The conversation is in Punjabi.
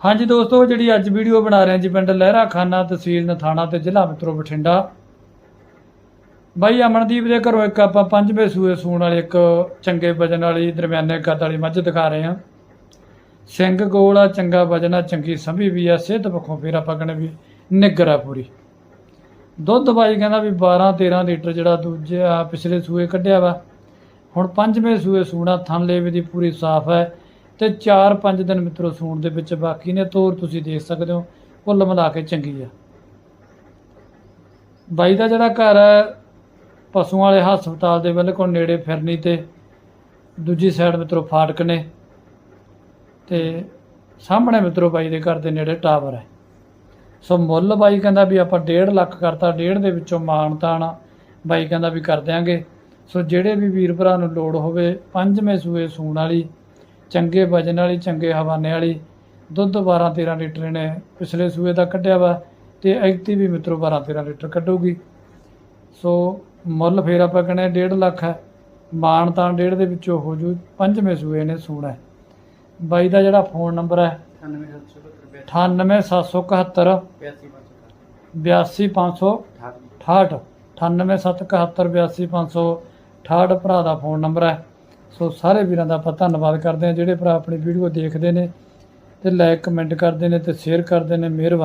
ਹਾਂਜੀ ਦੋਸਤੋ, ਜਿਹੜੀ ਅੱਜ ਵੀਡੀਓ ਬਣਾ ਰਹੇ ਹਾਂ ਜੀ ਪਿੰਡ ਲਹਿਰਾ ਖਾਨਾ ਤਹਿਸੀਲ ਨਥਾਣਾ ਤੇ ਜ਼ਿਲ੍ਹਾ ਮਿੱਤਰੋ ਬਠਿੰਡਾ। ਬਾਈ ਅਮਨਦੀਪ ਦੇ ਘਰੋਂ ਇੱਕ ਆਪਾਂ ਪੰਜਵੇਂ ਸੂਏ ਸੂਣ ਵਾਲੀ ਇੱਕ ਚੰਗੇ ਵਜਨ ਵਾਲੀ ਦਰਮਿਆਨੇ ਕੱਦ ਵਾਲੀ ਮੱਝ ਦਿਖਾ ਰਹੇ ਹਾਂ। ਸਿੰਘ ਗੋਲ ਆ, ਚੰਗਾ ਵਜਨ ਆ, ਚੰਗੀ ਸੰਭੀ ਵੀ ਆ, ਸਿਹਤ ਪੱਖੋਂ ਫਿਰ ਆਪਾਂ ਕਹਿੰਦੇ ਵੀ ਨਿੱਗਰ ਆ ਪੂਰੀ। ਦੁੱਧ ਬਾਈ ਕਹਿੰਦਾ ਵੀ 12 13 ਲੀਟਰ ਜਿਹੜਾ ਦੂਜੇ ਪਿਛਲੇ ਸੂਏ ਕੱਢਿਆ ਵਾ। ਹੁਣ ਪੰਜਵੇਂ ਸੂਏ ਸੂਣਾ ਥਣ ਲੇਵੇ ਦੀ ਪੂਰੀ ਸਾਫ਼ ਹੈ। ਤੇ 4-5 ਦਿਨ ਮਿੱਤਰੋ ਸੂਣ ਦੇ ਵਿੱਚ ਬਾਕੀ ਨੇ, ਤੋਰ ਤੁਸੀਂ ਦੇਖ ਸਕਦੇ ਹੋ, ਕੁੱਲ ਮਿਲਾ ਕੇ ਚੰਗੀ ਆ। ਬਾਈ ਦਾ ਜਿਹੜਾ ਘਰ ਹੈ, ਪਸ਼ੂਆਂ ਵਾਲੇ ਹਸਪਤਾਲ ਦੇ ਬਿਲਕੁਲ ਨੇੜੇ ਫਿਰਨੀ ਤੇ ਦੂਜੀ ਸਾਈਡ ਮਿੱਤਰੋ ਫਾਟਕ ਨੇ ਤੇ ਸਾਹਮਣੇ ਮਿੱਤਰੋ ਬਾਈ ਦੇ ਘਰ ਦੇ ਨੇੜੇ ਟਾਵਰ ਹੈ। ਸੋ ਮੁੱਲ ਬਾਈ ਕਹਿੰਦਾ ਵੀ ਆਪਾਂ 1.5 ਲੱਖ ਕਰਤਾ 1.5 ਦੇ ਵਿੱਚੋਂ ਮਾਨਤਾਨ ਬਾਈ ਕਹਿੰਦਾ ਵੀ ਕਰ ਦਿਆਂਗੇ। ਸੋ ਜਿਹੜੇ ਵੀ ਵੀਰ ਭਰਾ ਨੂੰ ਲੋੜ ਹੋਵੇ, ਪੰਜਵੇਂ ਸੂਏ ਸੂਣ ਵਾਲੀ ਚੰਗੇ ਵਜਨ ਵਾਲੀ, ਚੰਗੇ ਹਵਾਨੇ ਵਾਲੀ, ਦੁੱਧ 12 13 ਲੀਟਰ ਨੇ ਪਿਛਲੇ ਸੂਏ ਦਾ ਕੱਢਿਆ ਵਾ ਤੇ ਐਕਟੀ ਵੀ ਮਿੱਤਰੋ 12 13 ਲੀਟਰ ਕੱਢੂਗੀ। ਸੋ ਮੁੱਲ ਫੇਰ ਆਪਾਂ ਕਹਿੰਦੇ 1.5 ਲੱਖ ਹੈ। ਮਾਨ ਤਾਂ 1.5 ਦੇ ਵਿੱਚੋਂ ਹੋ ਜੂ, ਪੰਜਵੇਂ ਸੂਏ ਨੇ ਸੂਣਾ ਹੈ। ਬਾਈ ਦਾ ਜਿਹੜਾ ਫੋਨ ਨੰਬਰ ਹੈ 98771 82568 98771 ਭਰਾ ਦਾ ਫੋਨ ਨੰਬਰ ਹੈ। ਸੋ ਸਾਰੇ ਵੀਰਾਂ ਦਾ ਆਪਾਂ ਧੰਨਵਾਦ ਕਰਦੇ ਹਾਂ, ਜਿਹੜੇ ਭਰਾ ਆਪਣੀ ਵੀਡੀਓ ਦੇਖਦੇ ਨੇ ਤੇ ਲਾਈਕ ਕਮੈਂਟ ਕਰਦੇ ਨੇ ਤੇ ਸ਼ੇਅਰ ਕਰਦੇ ਨੇ, ਮਿਹਰਬਾਨੀ।